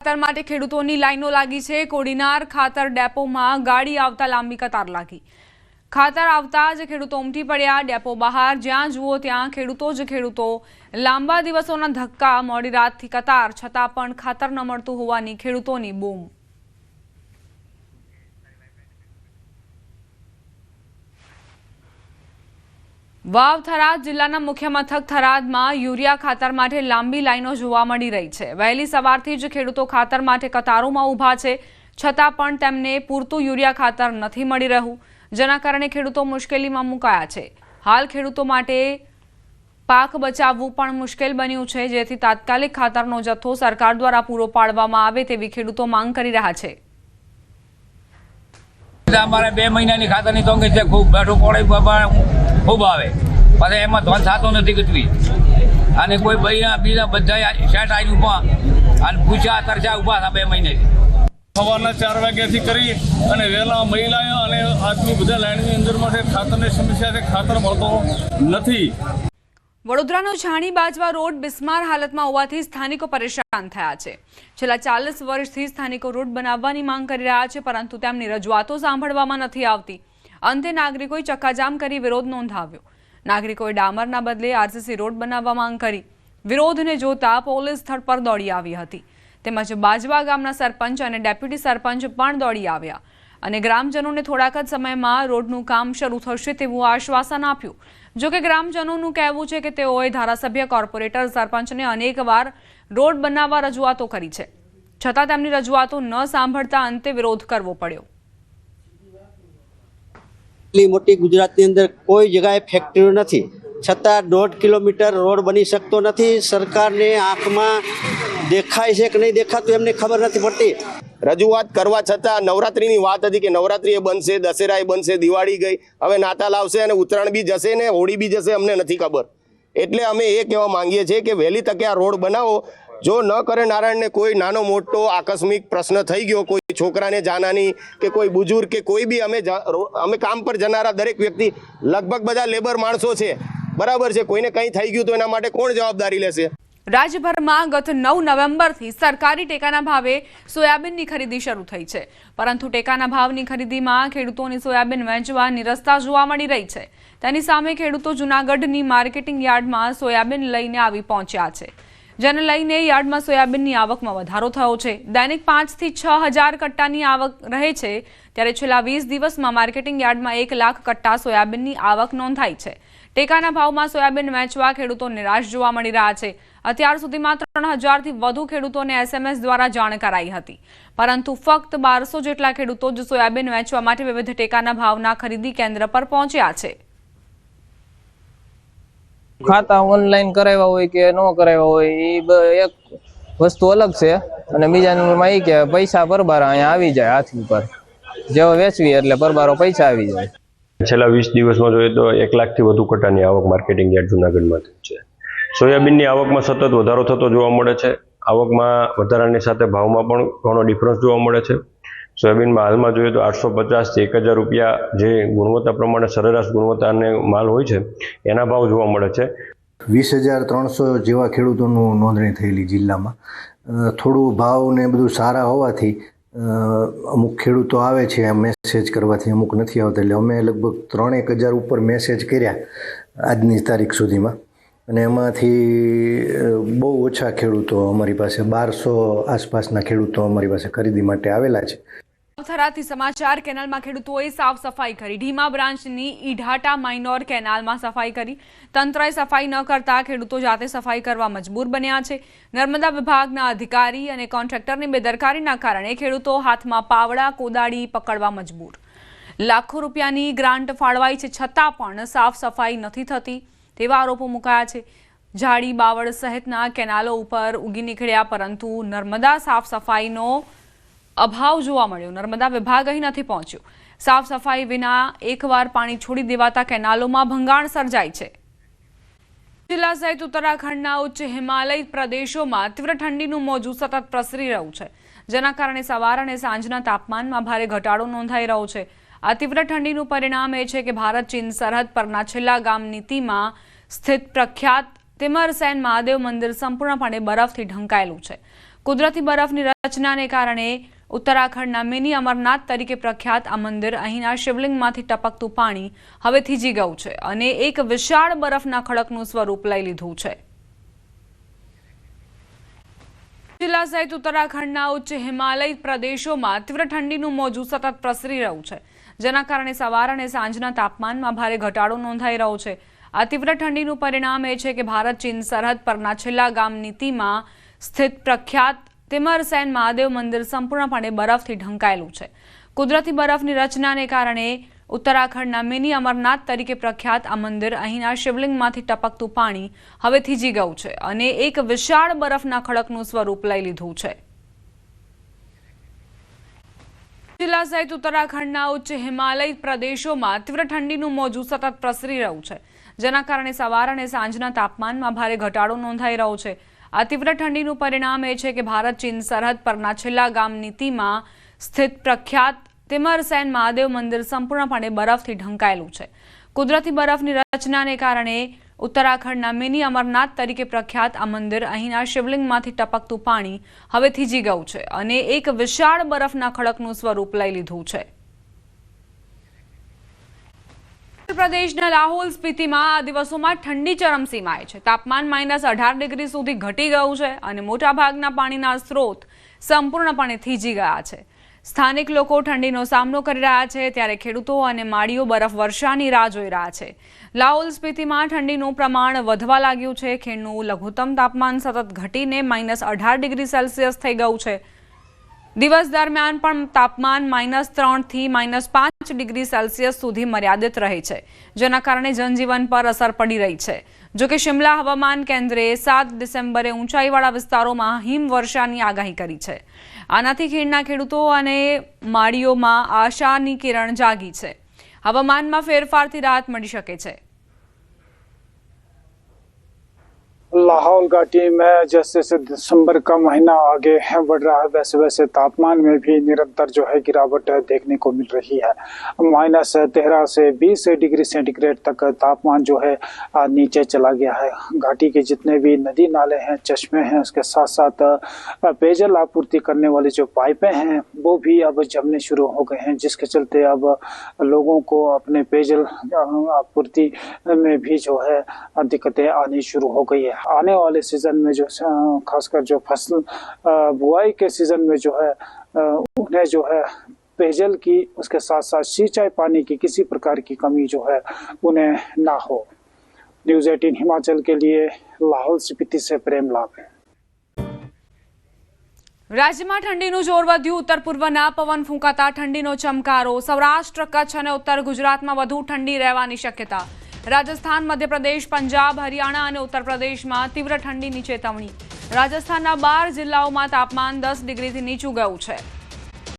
ખાતર માટે ખેડૂતોની લાઈનો લાગી છે. કોડીનાર ખાતર ડેપોમાં ગાડી આવતા લાંબી કતાર લાગી. ખાતર આવતા જ ખેડૂતો ઉમટી પડ્યા. ડેપો બહાર જ્યાં જુઓ ત્યાં ખેડૂતો જ ખેડૂતો લાંબા દિવસોના ધક્કા. મોડી રાતથી કતાર, છતાં પણ ખાતર ન મળતું હોવાની ખેડૂતોની બૂમ. વાવ થરાદ જિલ્લાના મુખ્ય મથક થરાદમાં યુરિયા ખાતર માટે લાંબી લાઈનો જોવા મળી રહી છે. વહેલી સવારથી જ ખેડૂતો ખાતર માટે કતારોમાં ઊભા છે. છતાં પણ તેમને પૂરતું યુરિયા ખાતર નથી મળી રહ્યું. જેના કારણે ખેડૂતો મુશ્કેલીમાં મુકાયા છે. હાલ ખેડૂતો માટે પાક બચાવવું પણ મુશ્કેલ બન્યું છે. જેથી તાત્કાલિક ખાતરનો જથ્થો સરકાર દ્વારા પૂરો પાડવામાં આવે તેવી ખેડૂતો માંગ કરી રહ્યા છે. અમારે બે મહિનાની ખાતરની તંગી છે. ખૂબ બેઠું પડે ખૂબ આવે. પણ એમાં ધોન થતો નથી કચવી અને કોઈ ભાઈ બીજા બધા શેઠ આવી ઊભા. અને પૂછ્યા, તરસ્યા ઊભા હતા બે મહિનેથી. સવારના ચાર વાગ્યાથી કરી અને વહેલા મહિલાઓ અને આજની બધા લાઈનની અંદર માટે ખાતરની સમસ્યા છે. ખાતર મળતો નથી. વડોદરાનો છાણી બાજવા રોડ બિસ્માર હાલતમાં હોવાથી સ્થાનિકો પરેશાન થયા છે. છેલ્લા ચાલીસ વર્ષથી સ્થાનિકો રોડ બનાવવાની માંગ કરી રહ્યા છે, પરંતુ તેમની રજૂઆતો સાંભળવામાં નથી આવતી. અંતે નાગરિકોએ ચક્કાજામ કરી વિરોધ નોંધાવ્યો. નાગરિકોએ ડામરના બદલે આરસીસી રોડ બનાવવા માંગ કરી. વિરોધને જોતા પોલીસ સ્થળ પર દોડી આવી હતી. તેમજ બાજવા ગામના સરપંચ અને ડેપ્યુટી સરપંચ પણ દોડી આવ્યા. અને ગ્રામજનોને થોડાક જ સમયમાં રોડનું કામ શરૂ થશે તેવું આશ્વાસન આપ્યું. જો કે ગ્રામજનોનું કહેવું છે કે તેઓએ ધારાસભ્ય, કોર્પોરેટર, સરપંચને અનેકવાર રોડ બનાવવા રજૂઆતો કરી છે. છતાં તેમની રજૂઆતો ન સાંભળતા અંતે વિરોધ કરવો પડ્યો. એટલી મોટી ગુજરાતની અંદર કોઈ જગાએ ફેક્ટરીઓ નથી. છતાં દોઢ કિલોમીટર રોડ બની શકતો નથી. સરકારને આંખમાં દેખાય છે કે નહીં દેખાતું એમને ખબર નથી પડતી. રજૂઆત કરવા છતાં નવરાત્રીની વાત હતી કે નવરાત્રી એ બનશે, દશેરા એ બનશે, દિવાળી ગઈ. હવે નાતાલ આવશે અને ઉત્તરાયણ બી જશે ને હોળી બી જશે અમને નથી ખબર. એટલે અમે એ કહેવા માંગીએ છીએ કે વહેલી તકે આ રોડ બનાવો. જો ન કરે નારાયણને કોઈ નાનો મોટો આકસ્મિક પ્રશ્ન થઈ ગયો, કોઈ છોકરાને જાનાની કે કોઈ બુજુર્ગ કે કોઈ બી, અમે અમે કામ પર જનારા દરેક વ્યક્તિ લગભગ બધા લેબર માણસો છે. બરાબર છે, કોઈને કંઈ થઈ ગયું તો એના માટે કોણ જવાબદારી લેશે? રાજ્યભરમાં ગત નવ નવેમ્બરથી સરકારી ટેકાના ભાવે સોયાબીનની ખરીદી શરૂ થઈ છે. પરંતુ ટેકાના ભાવની ખરીદીમાં ખેડૂતોની સોયાબીન વેચવા નિરસ્તા જોવા મળી રહી છે. તેની સામે ખેડૂતો જૂનાગઢની માર્કેટિંગ યાર્ડમાં સોયાબીન લઈને આવી પહોંચ્યા છે. જેને લઈને યાર્ડમાં સોયાબીનની આવકમાં વધારો થયો છે. દૈનિક પાંચથી છ હજાર કટ્ટાની આવક રહે છે. ત્યારે છેલ્લા વીસ દિવસમાં માર્કેટિંગ યાર્ડમાં એક લાખ કટ્ટા સોયાબીનની આવક નોંધાઈ છે. ટેકાના ભાવમાં સોયાબીન વેચવા ખેડૂતો નિરાશ જોવા મળી રહ્યા છે. અત્યાર સુધીમાં ત્રણ હજારથી વધુ ખેડૂતોને એસએમએસ દ્વારા જાણ કરાઈ હતી. પરંતુ ફક્ત બારસો જેટલા ખેડૂતો જ સોયાબીન વેચવા માટે વિવિધ ટેકાના ભાવના ખરીદી કેન્દ્ર પર પહોંચ્યા છે. ખાતા ઓનલાઈન કરાવ્યા હોય કે ન કરાવ્યા હોય એ એક વસ્તુ અલગ છે. અને બીજા એ કે પૈસા પરબારા અહીંયા આવી જાય હાથ ઉપર જેવો વેચવી એટલે પરબારો પૈસા આવી જાય. છેલ્લા વીસ દિવસમાં જોઈએ તો એક લાખથી વધુ કટાની આવક માર્કેટિંગ યાર્ડ જુનાગઢમાં થઈ છે. સોયાબીનની આવકમાં સતત વધારો થતો જોવા મળે છે. આવકમાં વધારાની સાથે ભાવમાં પણ ઘણો ડિફરન્સ જોવા મળે છે. સોયાબીનમાં હાલમાં જોઈએ તો આઠસો પચાસથી એક હજાર રૂપિયા જે ગુણવત્તા પ્રમાણે સરેરાશ ગુણવત્તાને માલ હોય છે એના ભાવ જોવા મળે છે. વીસ હજાર ત્રણસો જેવા ખેડૂતોનું નોંધણી થયેલી જિલ્લામાં. થોડું ભાવ ને બધું સારા હોવાથી અમુક ખેડૂતો આવે છે મેસેજ કરવાથી અમુક નથી આવતા, એટલે અમે લગભગ ત્રણેક હજાર ઉપર મેસેજ કર્યા આજની તારીખ સુધીમાં. અને એમાંથી બહુ ઓછા ખેડૂતો અમારી પાસે, બારસો આસપાસના ખેડૂતો અમારી પાસે ખરીદી માટે આવેલા છે. થરાથી સમાચાર કેનાલમાં ખેડૂતોએ સાફ સફાઈ કરી. ઢીમા બ્રાન્ચની ઈઢાટા માઇનોર કેનાલમાં સફાઈ કરી. તંત્રએ સફાઈ ન કરતા ખેડૂતો જાતે સફાઈ કરવા મજબૂર બન્યા છે. નર્મદા વિભાગના અધિકારી અને કોન્ટ્રાક્ટરની બેદરકારીના કારણે ખેડૂતો હાથમાં પાવડા, કોદાળી પકડવા મજબૂર. લાખો રૂપિયાની ગ્રાન્ટ ફાળવાઈ છે છતાં પણ સાફ સફાઈ નથી થતી તેવા આરોપો મુકાયા છે. જાડી બાવળ સહિતના કેનાલો ઉપર ઉગી નીકળ્યા પરંતુ નર્મદા સાફ સફાઈનો અભાવ જોવા મળ્યો. નર્મદા વિભાગ અહીં નથી પહોંચ્યું. સાફ સફાઈ વિના એકવાર પાણી છોડી દેવાતા કેનાલોમાં ભંગાણ સર્જાય છે. જિલ્લા સહિત ઉત્તરાખંડના ઉચ્ચ હિમાલય પ્રદેશોમાં તીવ્ર ઠંડીનું મોજું સતત પ્રસરી રહ્યું છે. જેના કારણે સવાર અને સાંજના તાપમાનમાં ભારે ઘટાડો નોંધાઈ રહ્યો છે. આ તીવ્ર ઠંડીનું પરિણામ એ છે કે ભારત, ચીન સરહદ પરના છેલ્લા ગામ નીતિમાં સ્થિત પ્રખ્યાત તિમરસેન મહાદેવ મંદિર સંપૂર્ણપણે બરફથી ઢંકાયેલું છે. કુદરતી બરફની રચનાને કારણે ઉત્તરાખંડના મિની અમરનાથ તરીકે પ્રખ્યાત આ મંદિર અહીંના શિવલિંગમાંથી ટપકતું પાણી હવે થીજી ગયું છે અને એક વિશાળ બરફના ખડકનું સ્વરૂપ લઈ લીધું છે. જિલ્લા સહિત ઉત્તરાખંડના ઉચ્ચ હિમાલય પ્રદેશોમાં તીવ્ર ઠંડીનું મોજું સતત પ્રસરી રહ્યું છે. જેના કારણે સવાર અને સાંજના તાપમાનમાં ભારે ઘટાડો નોંધાઈ રહ્યો છે. આ તીવ્ર ઠંડીનું પરિણામ એ છે કે ભારત ચીન સરહદ પરના છેલ્લા ગામ નીતિમાં સ્થિત પ્રખ્યાત તિમરસેન મહાદેવ મંદિર સંપૂર્ણપણે બરફથી ઢંકાયેલું છે. કુદરતી બરફની રચનાને કારણે ઉત્તરાખંડના મિની અમરનાથ તરીકે પ્રખ્યાત આ મંદિર અહીંના શિવલિંગમાંથી ટપકતું પાણી હવે થીજી ગયું છે અને એક વિશાળ બરફના ખડકનું સ્વરૂપ લઈ લીધું છે. જિલ્લા સહિત ઉત્તરાખંડના ઉચ્ચ હિમાલય પ્રદેશોમાં તીવ્ર ઠંડીનું મોજું સતત પ્રસરી રહ્યું છે. જેના કારણે સવાર અને સાંજના તાપમાનમાં ભારે ઘટાડો નોંધાઈ રહ્યો છે. આ તીવ્ર ઠંડીનું પરિણામ એ છે કે ભારત, ચીન સરહદ પરના છેલ્લા ગામ નીતિમાં સ્થિત પ્રખ્યાત તિમરસેન મહાદેવ મંદિર સંપૂર્ણપણે બરફથી ઢંકાયેલું છે. કુદરતી બરફની રચનાને કારણે ઉત્તરાખંડના મિની અમરનાથ તરીકે પ્રખ્યાત આ મંદિર અહીંના શિવલિંગમાંથી ટપકતું પાણી હવે થીજી ગયું છે અને એક વિશાળ બરફના ખડકનું સ્વરૂપ લઈ લીધું છે ઉત્તર પ્રદેશના લાહોલ સ્પીતિમાં આ દિવસોમાં ઠંડી ચરમસીમાએ છે. તાપમાન માઇનસ અઢાર ડિગ્રી સુધી ઘટી ગયું છે અને મોટાભાગના પાણીના સ્ત્રોત સંપૂર્ણપણે થીજી ગયા છે. સ્થાનિક લોકો ઠંડીનો સામનો કરી રહ્યા છે, ત્યારે ખેડૂતો અને માળીઓ બરફ વર્ષાની રાહ જોઈ રહ્યા છે. લાહોલ સ્પીતિમાં ઠંડીનું પ્રમાણ વધવા લાગ્યું છે. ખીણનું લઘુત્તમ તાપમાન સતત ઘટીને માઇનસ અઢાર ડિગ્રી સેલ્સિયસ થઈ ગયું છે. દિવસ દરમિયાન પણ તાપમાન માઇનસ ત્રણથી માઇનસ પાંચ ડિગ્રી સેલ્સિયસ સુધી મર્યાદિત રહે છે, જેના કારણે જનજીવન પર અસર પડી રહી છે. જોકે શિમલા હવામાન કેન્દ્રે સાત ડિસેમ્બરે ઊંચાઈવાળા વિસ્તારોમાં હિમવર્ષાની આગાહી કરી છે. આનાથી ખીણના ખેડૂતો અને માળીઓમાં આશાની કિરણ જાગી છે. હવામાનમાં ફેરફારથી રાહત મળી શકે છે. लाहौल घाटी में जैसे जैसे दिसंबर का महीना आगे है, बढ़ रहा है, वैसे वैसे तापमान में भी निरंतर जो है गिरावट देखने को मिल रही है। माइनस तेरह से बीस डिग्री सेंटीग्रेड तक तापमान जो है नीचे चला गया है। घाटी के जितने भी नदी नाले हैं, चश्मे हैं, उसके साथ साथ पेयजल आपूर्ति करने वाली जो पाइपें हैं, वो भी अब जमने शुरू हो गए हैं, जिसके चलते अब लोगों को अपने पेयजल आपूर्ति में भी जो है, दिक्कतें आनी शुरू हो गई है। आने वाले सीजन में जो अ, खासकर जो फसल अ, बुआई के सीजन में जो है अ, उन्हें जो है पेयजल की उसके साथ साथ सिंचाई पानी की किसी प्रकार की कमी जो है उन्हें ना हो न्यूज एटीन हिमाचल के लिए लाहौल स्पीति से प्रेम लाभ है રાજ્યમાં ઠંડીનું જોર વધ્યું ઉત્તર પૂર્વના પવન ફૂંકાતા ઠંડીનો ચમકારો સૌરાષ્ટ્ર કચ્છ અને ઉત્તર ગુજરાતમાં વધુ ઠંડી રહેવાની શક્યતા રાજસ્થાન, મધ્યપ્રદેશ, પંજાબ, હરિયાણા અને ઉત્તર પ્રદેશમાં તીવ્ર ઠંડીની ચેતવણી. રાજસ્થાનના બાર જિલ્લાઓમાં તાપમાન દસ ડિગ્રીથી નીચું ગયું છે.